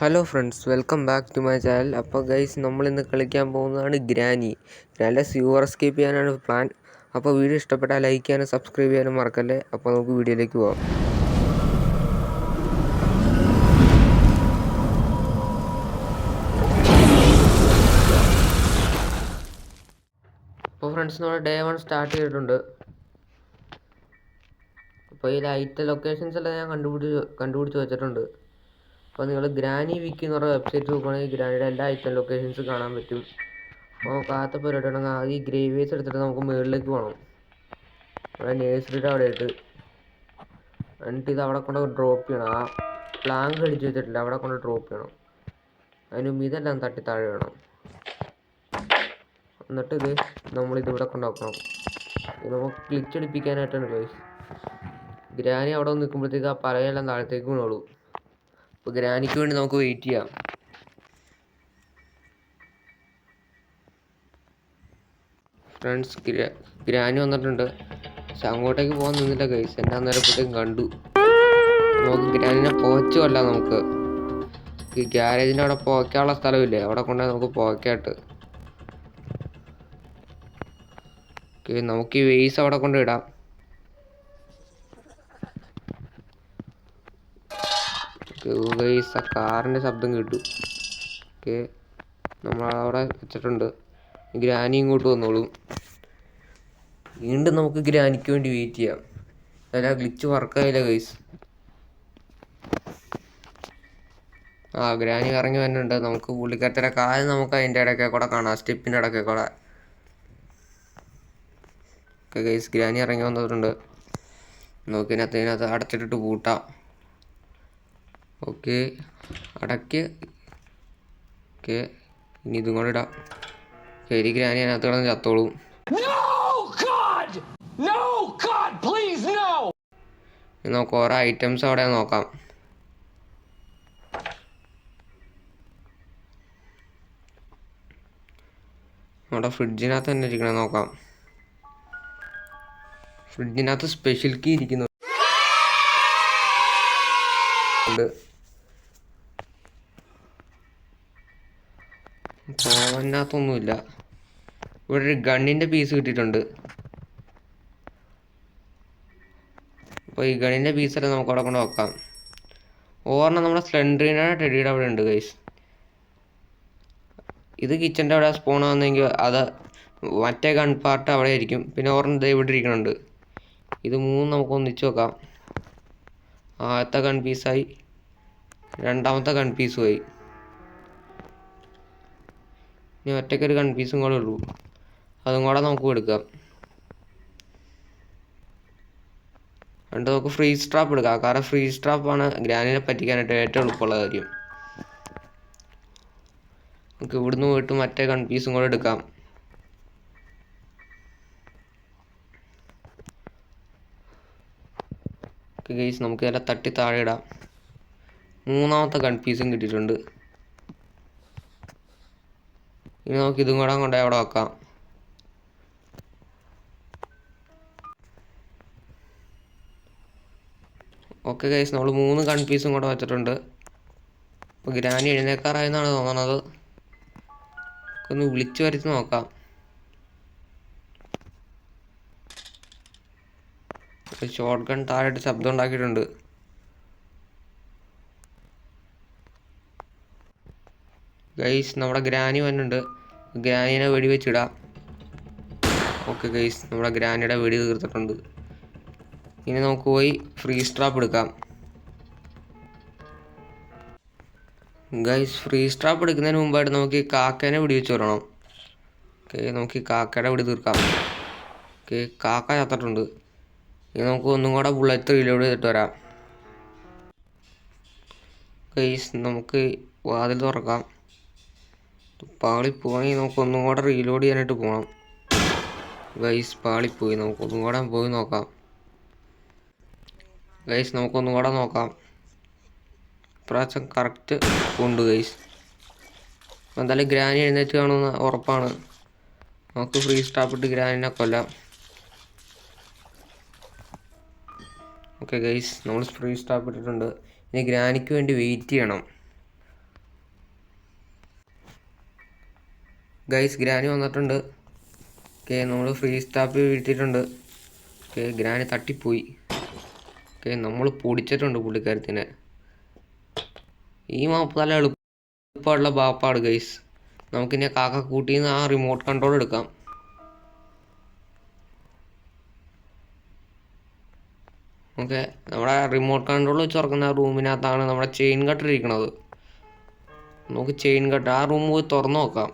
Hello friends welcome back to my channel അപ്പോൾ guys നമ്മൾ ഇന്ന് കളിക്കാൻ പോകുന്നതാണ് ഗ്രാനി. നല്ല സ്യൂവർ എസ്കേപ്പ് ചെയ്യാനാണ് പ്ലാൻ അപ്പോൾ വീഡിയോ ഇഷ്ടപ്പെട്ടാൽ ലൈക്ക് ചെയ്യാനും സബ്സ്ക്രൈബ് ചെയ്യാനും മറക്കല്ലേ? അപ്പോൾ നമുക്ക് വീഡിയോയിലേക്ക് പോകാം അപ്പോൾ ഫ്രണ്ട്സ് നമ്മൾ ഡേ വൺ സ്റ്റാർട്ട് ചെയ്തിട്ടുണ്ട്. അപ്പോൾ ഈ ലൈറ്റ് ലൊക്കേഷൻസ് എല്ലാം ഞാൻ കണ്ടുപിടിച്ച് കണ്ടുപിടിച്ച് വെച്ചിട്ടുണ്ട്. അപ്പോൾ നിങ്ങൾ ഗ്രാനി വിക്കി എന്ന് പറഞ്ഞ വെബ്സൈറ്റ് നോക്കുകയാണെങ്കിൽ ഗ്രാനിയുടെ എല്ലാ ഐറ്റം ലൊക്കേഷൻസ് കാണാൻ പറ്റും. അപ്പോൾ കാത്ത പരിപാടിയാണെങ്കിൽ ആദ്യം ഈ ഗ്രേവേസ് എടുത്തിട്ട് നമുക്ക് മുകളിലേക്ക് പോകണം അവിടെ നേഴ്സറിയുടെ അവിടെ ആയിട്ട് എന്നിട്ട് ഇത് അവിടെ കൊണ്ട് ഡ്രോപ്പ് ചെയ്യണം. ആ പ്ലാങ്ക് അടിച്ച് വെച്ചിട്ടില്ല. അവിടെ കൊണ്ട് ഡ്രോപ്പ് ചെയ്യണം. അതിന് ഇതെല്ലാം തട്ടി താഴെ വേണം എന്നിട്ട് ഇത് നമ്മളിത് ഇവിടെ കൊണ്ടാക്കണം നമുക്ക് ക്ലിച്ച് അടിപ്പിക്കാനായിട്ടാണ് ഗ്രാനി അവിടെ നിൽക്കുമ്പോഴത്തേക്ക് ആ പറയെല്ലാം താഴത്തേക്ക് വീണോളൂ. അപ്പോൾ ഗ്രാനിക്ക് വേണ്ടി നമുക്ക് വെയിറ്റ് ചെയ്യാം. ഫ്രണ്ട്സ് ഗ്രാനി വന്നിട്ടുണ്ട്. പക്ഷെ അങ്ങോട്ടേക്ക് പോകാൻ നിന്നില്ല ഗൈസ് എന്റെ അന്നേരപ്പോഴത്തേക്കും കണ്ടു. നമുക്ക് ഗ്രാനിനെ പോച്ചുമല്ല നമുക്ക്. ഈ ഗ്യാരേജിന്റെ അവിടെ പോക്കാനുള്ള സ്ഥലമില്ലേ? അവിടെ കൊണ്ടുപോയി നമുക്ക് പോക്കായിട്ട്. നമുക്ക് ഈ വേസ് അവിടെ കൊണ്ട് ഇടാം ഗൈസ് ആ കാറിന്റെ ശബ്ദം കേട്ടു. ഓക്കെ. നമ്മളവിടെ വെച്ചിട്ടുണ്ട്. ഗ്രാനി ഇങ്ങോട്ട് വന്നോളും. വീണ്ടും നമുക്ക് ഗ്രാനിക്ക് വേണ്ടി വെയിറ്റ് ചെയ്യാം. അല്ല ഗ്ലിച്ച് വർക്കായില്ല ഗൈസ് ആ ഗ്രാനി ഇറങ്ങി വരുന്നുണ്ട് നമുക്ക് പുള്ളിക്കാരത്തിന്റെ കാൽ നമുക്ക് അതിന്റെ ഇടയ്ക്കെ കൂടെ കാണാം. സ്റ്റെപ്പിന്റെ ഇടയ്ക്കെ കൂടെ. ഓക്കെ ഗൈസ് ഗ്രാനി ഇറങ്ങി വന്നിട്ടുണ്ട്. നമുക്ക് ഇതിനകത്ത് ഇതിനകത്ത് അടച്ചിട്ടിട്ട് പൂട്ടാം. ഓക്കെ. അടയ്ക്ക് ഓക്കെ. ഇനി ഇതും കൂടെ ഇടാം. ശരി ഗ്രാനി അതിനകത്ത് കിടന്ന് ചത്തോളും. നോക്കാം ഓരോ ഐറ്റംസ് അവിടെ നോക്കാം. നമ്മുടെ ഫ്രിഡ്ജിനകത്ത് തന്നെ ഇരിക്കണേ നോക്കാം. ഫ്രിഡ്ജിനകത്ത് സ്പെഷ്യൽ കീ ഇരിക്കുന്നു. ഉണ്ട്. ഓവനകത്തൊന്നുമില്ല ഇവിടെ ഒരു ഗണ്ണിന്റെ പീസ് കിട്ടിയിട്ടുണ്ട്. അപ്പോൾ ഈ ഗണ്ണിന്റെ പീസെല്ലാം നമുക്ക് അവിടെ കൊണ്ട് വെക്കാം. ഓർണം നമ്മുടെ സ്ലെൻഡറിന്റെ ടെഡിയുടെ അവിടെ ഉണ്ട് ഗൈസ് ഇത് കിച്ചന്റെ അവിടെ സ്പോൺ വന്നെങ്കിൽ അത് മറ്റേ ഗൺ പാർട്ട് അവിടെ ആയിരിക്കും. പിന്നെ ഓർണം ദേ ഇവിടെ ഇരിക്കുന്നുണ്ട്. ഇത് മൂന്ന് നമുക്ക് ഒന്നിച്ച് വെക്കാം. ആദ്യത്തെ ഗൺ പീസായി രണ്ടാമത്തെ ഗൺ പീസുമായി ഇനി ഒറ്റയ്ക്ക് ഒരു പീസും കൂടെ ഉള്ളൂ. അതും കൂടെ നമുക്ക് എടുക്കാം. എന്നിട്ട് നമുക്ക് ഫ്രീസ് ട്രാപ്പ് എടുക്കാം. കാരണം ഫ്രീസ് ട്രാപ്പാണ് ഗ്രാനിനെ പറ്റിക്കാനായിട്ട് ഏറ്റവും എളുപ്പമുള്ള കാര്യം. നമുക്ക് ഇവിടുന്ന് പോയിട്ട് മറ്റേ ഗൺ പീസും കൂടെ എടുക്കാം. ഗെയ്സ് നമുക്ക് ഇതെല്ലാം തട്ടി താഴെ ഇടാം. മൂന്നാമത്തെ ഗൺ പീസും കിട്ടിയിട്ടുണ്ട്. ഇനി നമുക്ക് ഇതും കൂടെ കൊണ്ടുപോയി അവിടെ വെക്കാം. ഓക്കെ ഗൈസ് നമ്മൾ മൂന്ന് കൺ പീസും കൂടെ വെച്ചിട്ടുണ്ട്. അപ്പോൾ ഗ്രാനി എഴുന്നേക്കാറായെന്നാണ് തോന്നണത്. ഒന്ന് വിളിച്ചു വരുത്തി നോക്കാം. ഷോർട്ട് ഗൺ താഴെ ശബ്ദം ഉണ്ടാക്കിയിട്ടുണ്ട്. ഗൈസ് നമ്മുടെ ഗ്രാനി വന്നിട്ടുണ്ട്. ഗ്രാനിനെ വെടി വെച്ചിടാം ഓക്കെ ഗൈസ് നമ്മുടെ ഗ്രാനിയുടെ വെടി തീർത്തിട്ടുണ്ട്. ഇനി നമുക്ക് പോയി ഫ്രീ സ്ട്രാപ്പ് എടുക്കാം. ഗൈസ് ഫ്രീ സ്ട്രാപ്പ് എടുക്കുന്നതിന് മുമ്പായിട്ട് നമുക്ക് ഈ കാക്കേനെ വെടി വെച്ച് വിടണം ഓക്കെ നമുക്ക് ഈ കാക്കയുടെ വെടി തീർക്കാം. ഓക്കെ കാക്ക ചത്തിട്ടുണ്ട്. ഇനി നമുക്ക് ഒന്നും കൂടെ ബുള്ളറ്റ് റീലോഡ് ചെയ്തിട്ട് വരാം. ഗൈസ് നമുക്ക് വാതിൽ തുറക്കാം. പാളിപ്പോവാണെങ്കിൽ നമുക്ക് ഒന്നും കൂടെ റീലോഡ് ചെയ്യാനായിട്ട് പോകണം ഗൈസ് പാളിപ്പോയി നമുക്ക് ഒന്നും കൂടെ പോയി നോക്കാം. ഗൈസ് നമുക്കൊന്നും കൂടെ നോക്കാം. ഇപ്രാവശ്യം കറക്റ്റ് ഉണ്ട് ഗൈസ് എന്തായാലും ഗ്രാനി എഴുന്നേറ്റ് കാണുമെന്ന് ഉറപ്പാണ്. നമുക്ക് ഫ്രീ സ്റ്റാപ്പ് ഇട്ട് ഗ്രാനിനെ കൊല്ലാം. ഓക്കെ ഗൈസ് നമ്മൾ ഫ്രീ സ്റ്റാപ്പ് ഇട്ടിട്ടുണ്ട്. ഇനി ഗ്രാനിക്ക് വേണ്ടി വെയിറ്റ് ചെയ്യണം. ഗൈസ് ഗ്രാനി വന്നിട്ടുണ്ട്. ഓക്കെ നമ്മൾ ഫ്രീ സ്റ്റാപ്പ് വീട്ടിട്ടുണ്ട് ഓക്കെ ഗ്രാനി തട്ടിപ്പോയി. ഓക്കെ നമ്മൾ പൊടിച്ചിട്ടുണ്ട് പുള്ളിക്കാരത്തിനെ. ഈ മാപ്പ് നല്ല എളുപ്പമുള്ള ബാപ്പാണ് ഗൈസ് നമുക്കിനി കാക്ക കൂട്ടിന്ന് ആ റിമോട്ട് കൺട്രോൾ എടുക്കാം. ഓക്കെ നമ്മുടെ റിമോട്ട് കൺട്രോൾ വെച്ച് തുറക്കുന്ന റൂമിനകത്താണ് നമ്മുടെ ചെയിൻ കട്ടർ ഇരിക്കുന്നത് നമുക്ക് ചെയിൻ കട്ട് ആ റൂം പോയി തുറന്നു നോക്കാം.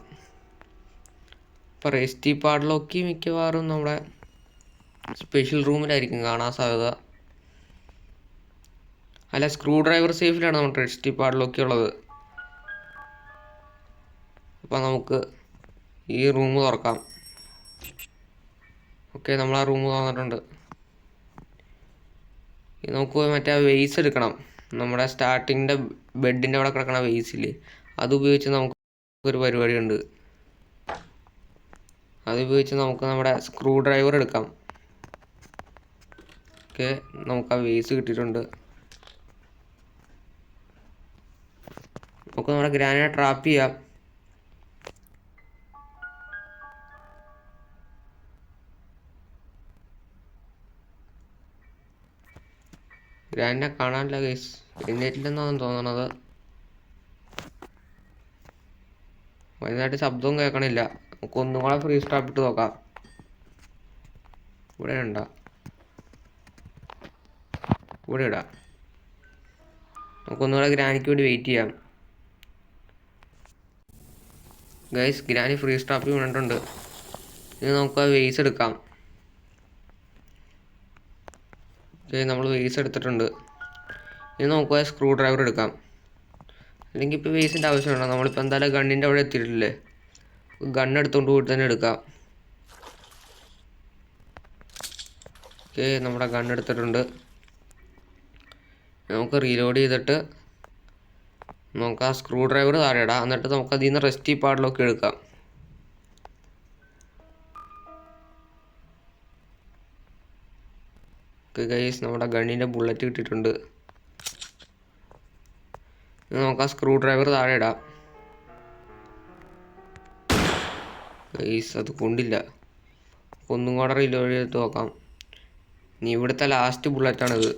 ഇപ്പം റെസ്റ്റി പാടലൊക്കെ മിക്കവാറും നമ്മുടെ സ്പെഷ്യൽ റൂമിലായിരിക്കും കാണാൻ സാധ്യത. അല്ല സ്ക്രൂ ഡ്രൈവർ സേഫിലാണ് നമ്മുടെ റെസ്റ്റി പാടലൊക്കെ ഉള്ളത്. അപ്പം നമുക്ക് ഈ റൂം തുറക്കാം. ഓക്കെ നമ്മൾ ആ റൂം തുറന്നിട്ടുണ്ട്. നമുക്ക് മറ്റേ വെയ്സ് എടുക്കണം. നമ്മുടെ സ്റ്റാർട്ടിങ്ങിന്റെ ബെഡിന്റെ അവിടെ കിടക്കണ വെയ്സില്ലേ അത് ഉപയോഗിച്ച് നമുക്ക് ഒരു പരിപാടിയുണ്ട്. അത് ഉപയോഗിച്ച് നമുക്ക് നമ്മുടെ സ്ക്രൂ ഡ്രൈവർ എടുക്കാം. ഓക്കെ നമുക്ക് ആ വേസ് കിട്ടിയിട്ടുണ്ട്. നമുക്ക് നമ്മുടെ ഗ്രാനിനെ ട്രാപ്പ് ചെയ്യാം. ഗ്രാൻഡിനെ കാണാനില്ല ഗൈസ് എഴുന്നേറ്റില്ലെന്നാണ് തോന്നണത്. വലുതായിട്ട് ശബ്ദവും കേൾക്കണില്ല. നമുക്ക് ഒന്നും കൂടെ ഫ്രീ സ്റ്റാപ്പ് ഇട്ട് നോക്കാം. ഇവിടെ ഉണ്ടോ ഇവിടെ ഇടാം. നമുക്കൊന്നുകൂടെ ഗ്രാനിക്ക് വേണ്ടി വെയിറ്റ് ചെയ്യാം. ഗൈസ് ഗ്രാനി ഫ്രീ സ്റ്റാപ്പ് വീണിട്ടുണ്ട്. ഇനി നമുക്ക് വെയ്സ് എടുക്കാം. നമ്മൾ വെയ്സ് എടുത്തിട്ടുണ്ട്. ഇനി നമുക്ക് സ്ക്രൂ ഡ്രൈവർ എടുക്കാം. അല്ലെങ്കിൽ ഇപ്പോൾ വെയ്സിന്റെ ആവശ്യമുണ്ടോ നമ്മളിപ്പോൾ എന്തായാലും ഗണ്ണിന്റെ അവിടെ എത്തിയിട്ടില്ലേ? ഗണ്ണ് എടുത്തുകൊണ്ട് കൂടി തന്നെ എടുക്കാം. ഓക്കെ നമ്മുടെ ഗണ്ണ് എടുത്തിട്ടുണ്ട്. നമുക്ക് റീലോഡ് ചെയ്തിട്ട് നമുക്ക് ആ സ്ക്രൂ ഡ്രൈവർ താഴെ ഇടാം. എന്നിട്ട് നമുക്ക് അതിൽ നിന്ന് റെസ്റ്റി പാഡിലൊക്കെ എടുക്കാം. ഓക്കെ ഗൈസ് നമ്മുടെ ഗണ്ണിന്റെ ബുള്ളറ്റ് കിട്ടിയിട്ടുണ്ട്. നമുക്ക് ആ സ്ക്രൂ ഡ്രൈവർ താഴെ ഇടാം. ഈസ് അത് കൊണ്ടില്ല. ഒന്നും കൂടെ റീലോഡ് ചെയ്ത് നോക്കാം. നീ ഇവിടുത്തെ ലാസ്റ്റ് ബുള്ളറ്റാണിത്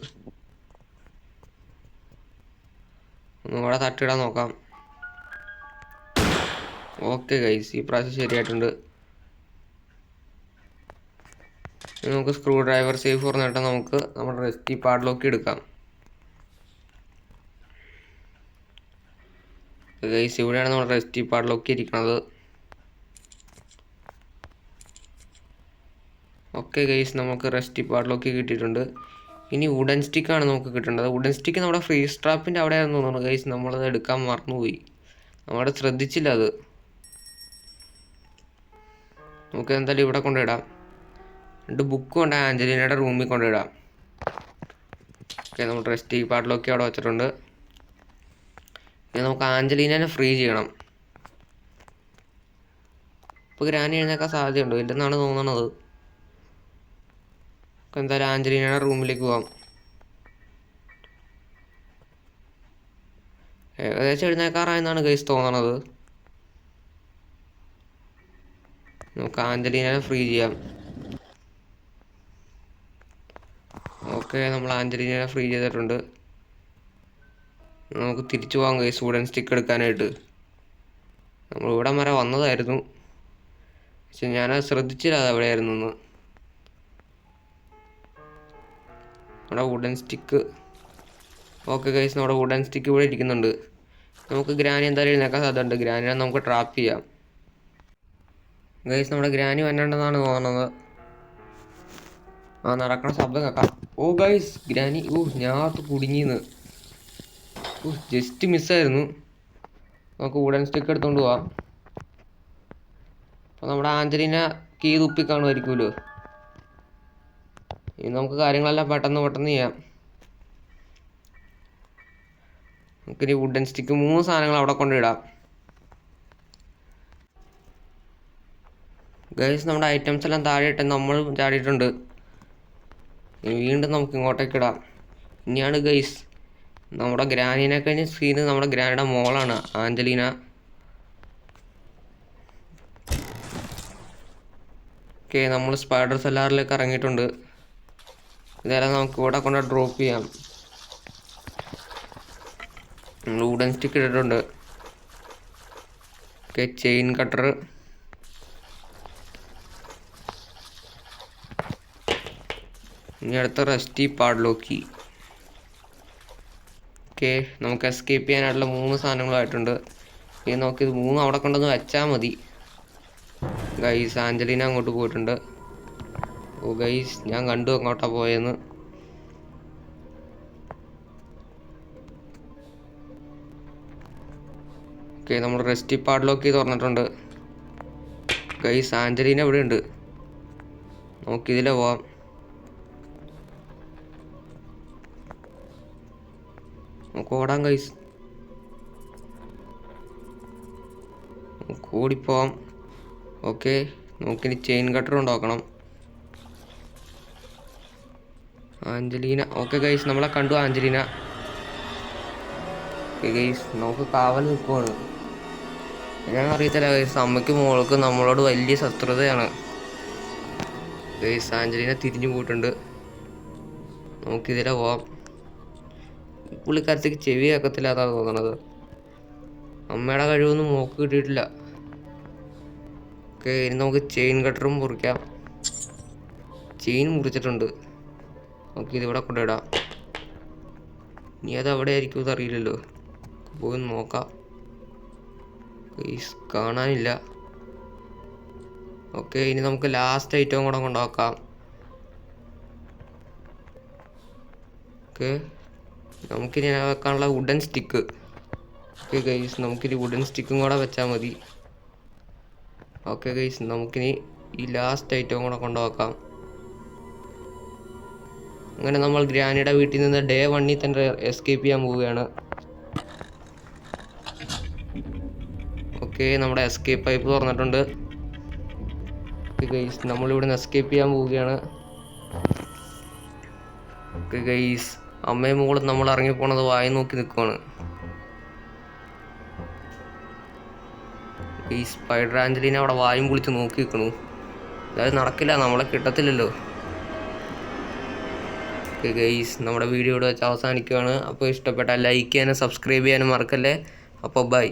ഒന്നും കൂടെ തട്ടിടാൻ നോക്കാം. ഓക്കെ ഗൈസ് ഈ പ്രാവശ്യം ശരിയായിട്ടുണ്ട്. നമുക്ക് സ്ക്രൂ ഡ്രൈവർ സേഫ് തുറന്നിട്ട് നമുക്ക് നമ്മുടെ റെസ്റ്റി പാഡിലൊക്കെ എടുക്കാം. ഗൈസ് ഇവിടെയാണ് നമ്മുടെ റെസ്റ്റി പാഡിലൊക്കെ ഇരിക്കുന്നത് ഓക്കെ ഗൈസ് നമുക്ക് റെസ്റ്റി പാഡിലൊക്കെ കിട്ടിയിട്ടുണ്ട്. ഇനി വുഡൻ സ്റ്റിക്കാണ് നമുക്ക് കിട്ടേണ്ടത്. വുഡൻ സ്റ്റിക്ക് നമ്മുടെ ഫ്രീ സ്ട്രാപ്പിന്റെ അവിടെ ആയിരുന്നു തോന്നുന്നു. ഗൈസ് നമ്മളത് എടുക്കാൻ മറന്നുപോയി. നമ്മുടെ ശ്രദ്ധിച്ചില്ല അത്. നമുക്ക് എന്തായാലും ഇവിടെ കൊണ്ടിടാം രണ്ട് ബുക്ക് കൊണ്ട് ആഞ്ചലീനയുടെ റൂമിൽ കൊണ്ടിടാം ഓക്കെ നമ്മൾ റെസ്റ്റ് പാട്ടിലൊക്കെ അവിടെ വെച്ചിട്ടുണ്ട്. ഇനി നമുക്ക് ആഞ്ചലീനെ ഫ്രീ ചെയ്യണം. ഇപ്പോൾ ഗ്രാനി എഴുന്നേക്കാൻ സാധ്യതയുണ്ടോ? ഇല്ലെന്നാണ് തോന്നണത്. നമുക്ക് എന്തായാലും ആഞ്ചലീനയുടെ റൂമിലേക്ക് പോവാം. ഏകദേശം എഴുന്നേക്കാറായെന്നാണ് ഗൈസ് തോന്നണത്. നമുക്ക് ആഞ്ചലീനെ ഫ്രീ ചെയ്യാം. ഓക്കെ നമ്മൾ ആഞ്ചലീനെ ഫ്രീ ചെയ്തിട്ടുണ്ട്. നമുക്ക് തിരിച്ചു പോകാൻ കഴിയും. വുഡൻ സ്റ്റിക്ക് എടുക്കാനായിട്ട്. നമ്മൾ ഇവിടെ വരെ വന്നതായിരുന്നു. പക്ഷെ ഞാനത് ശ്രദ്ധിച്ചില്ല അത് എവിടെയായിരുന്നു നമ്മുടെ വുഡൻ സ്റ്റിക്ക് ഓക്കെ കൈസ് നമ്മുടെ വുഡൻ സ്റ്റിക്ക് ഇവിടെ ഇരിക്കുന്നുണ്ട്. നമുക്ക് ഗ്രാനി എന്തായാലും എഴുന്നേക്കാൻ സാധ്യതയുണ്ട്. ഗ്രാനിനെ നമുക്ക് ട്രാപ്പ് ചെയ്യാം. ഗൈസ് നമ്മുടെ ഗ്രാനി വരേണ്ടതാണ് തോന്നുന്നത്. ആ നടക്കണ ശബ്ദം കേൾക്കാം. ഓ ഗൈസ് ഗ്രാനി ഓ ഞാൻ കുടുങ്ങിന്ന്. ഓ ജസ്റ്റ് മിസ്സായിരുന്നു നമുക്ക് വുഡൻ സ്റ്റിക്ക് എടുത്തോണ്ട് പോവാം. അപ്പോൾ നമ്മുടെ ആഞ്ചലിന കീ തുപ്പി കാണുമായിരിക്കുമല്ലോ ഇനി നമുക്ക് കാര്യങ്ങളെല്ലാം പെട്ടെന്ന് പെട്ടെന്ന് ചെയ്യാം. നമുക്കിനി വുഡൻ സ്റ്റിക്ക് മൂന്ന് സാധനങ്ങൾ അവിടെ കൊണ്ടിടാം ഗൈസ് നമ്മുടെ ഐറ്റംസ് എല്ലാം താഴെ ഇട്ട് നമ്മൾ ചാടിയിട്ടുണ്ട്. വീണ്ടും നമുക്ക് ഇങ്ങോട്ടേക്ക് ഇടാം. ഇനിയാണ് ഗൈസ് നമ്മുടെ ഗ്രാനിനെ കഴിഞ്ഞ സീന് നമ്മുടെ ഗ്രാനിയുടെ മോളാണ് ആഞ്ചലീന. ഓക്കെ നമ്മൾ സ്പൈഡർ സെല്ലാറിലേക്ക് ഇറങ്ങിയിട്ടുണ്ട്. ഇതെല്ലാം നമുക്ക് ഇവിടെ കൊണ്ട് ഡ്രോപ്പ് ചെയ്യാം. വുഡൻ സ്റ്റിക്ക് ഇട്ടിട്ടുണ്ട്. ഓക്കെ ചെയിൻ കട്ടർ ഇനി അടുത്ത റെസ്റ്റി പാഡ്ലോക്കി. ഓക്കെ നമുക്ക് എസ്കേപ്പ് ചെയ്യാനായിട്ടുള്ള മൂന്ന് സാധനങ്ങളായിട്ടുണ്ട് ഇനി ഇത് മൂന്നും അവിടെ കൊണ്ടൊന്ന് വെച്ചാൽ മതി. ഗൈസ് ആഞ്ചലീന അങ്ങോട്ട് പോയിട്ടുണ്ട്. ഓ ഗൈസ് ഞാൻ കണ്ടു അങ്ങോട്ടാ പോയെന്ന്. ഓക്കെ നമ്മൾ റെസ്റ്റി പാഡിലൊക്കെ തുറന്നിട്ടുണ്ട് ഗൈസ് ആഞ്ചലീന ഇവിടെ ഉണ്ട്. നമുക്കിതിലെ പോവാം. നമുക്ക് ഓടാൻ കൈസ് ഓടിപ്പോവാം ഓക്കെ നമുക്കിനി ചെയിൻ കട്ടർ ഉണ്ടാക്കണം. ആഞ്ചലീന. ഓക്കെ ഗൈസ് നമ്മളെ കണ്ടു ആഞ്ചലീന. ഓക്കെ ഗൈസ് നമുക്ക് കാവൽ നിൽക്കുവാണ്. ഞാൻ അറിയത്തില്ല ഗൈസ് അമ്മയ്ക്ക് മോൾക്ക് നമ്മളോട് വലിയ ശത്രുതയാണ്. ഗൈസ് ആഞ്ചലീന തിരിഞ്ഞു പോയിട്ടുണ്ട്. നമുക്കിതിലെ പോവാം. പുള്ളിക്കാരത്തേക്ക് ചെവി കേൾക്കത്തില്ല അതാ തോന്നണത്. അമ്മയുടെ കഴിവൊന്നും മോക്ക് കിട്ടിയിട്ടില്ല. ഓക്കെ ഇനി നമുക്ക് ചെയിൻ കട്ടറും മുറിക്കാം. ചെയിൻ മുറിച്ചിട്ടുണ്ട്. നമുക്ക് ഇതിവിടെ കൊണ്ടിടാം ഇനി അത് എവിടെ ആയിരിക്കും ഇത് അറിയില്ലല്ലോ പോയി നോക്കാം. കാണാനില്ല. ഓക്കെ ഇനി നമുക്ക് ലാസ്റ്റ് ഐറ്റവും കൂടെ കൊണ്ടുനോക്കാം. ഓക്കെ. നമുക്കിനി വെക്കാനുള്ള വുഡൻ സ്റ്റിക്ക് ഓക്കെ ഗൈസ് നമുക്കിനി വുഡൻ സ്റ്റിക്കും കൂടെ വെച്ചാൽ മതി. ഓക്കെ ഗൈസ് നമുക്കിനി ഈ ലാസ്റ്റ് ഐറ്റവും കൂടെ കൊണ്ടുവെക്കാം അങ്ങനെ നമ്മൾ ഗ്രാനിയുടെ വീട്ടിൽ നിന്ന് ഡേ വണ്ണിൽ തന്നെ എസ്കേപ്പ് ചെയ്യാൻ പോവുകയാണ്. ഓക്കെ നമ്മുടെ എസ്കേപ്പ് പൈപ്പ് തുറന്നിട്ടുണ്ട്. ഗൈസ് നമ്മളിവിടെ നിന്ന് എസ്കേപ്പ് ചെയ്യാൻ പോവുകയാണ്. ഓക്കെ ഗൈസ് അമ്മയും മോളും നമ്മൾ ഇറങ്ങിപ്പോണത് വായി നോക്കി നിൽക്കുവാണ് ഈ സ്പൈഡർ ആഞ്ചലിനെ അവിടെ വായും പൊളിച്ച് നോക്കി നിൽക്കണു അതായത് നടക്കില്ല നമ്മളെ കിട്ടത്തില്ലല്ലോ. ഓക്കെ ഗൈസ് നമ്മുടെ വീഡിയോ ഇവിടെ വെച്ച് അവസാനിക്കുകയാണ് അപ്പോൾ ഇഷ്ടപ്പെട്ടാൽ ലൈക്ക് ചെയ്യാനും സബ്സ്ക്രൈബ് ചെയ്യാനും മറക്കല്ലേ? അപ്പോൾ ബൈ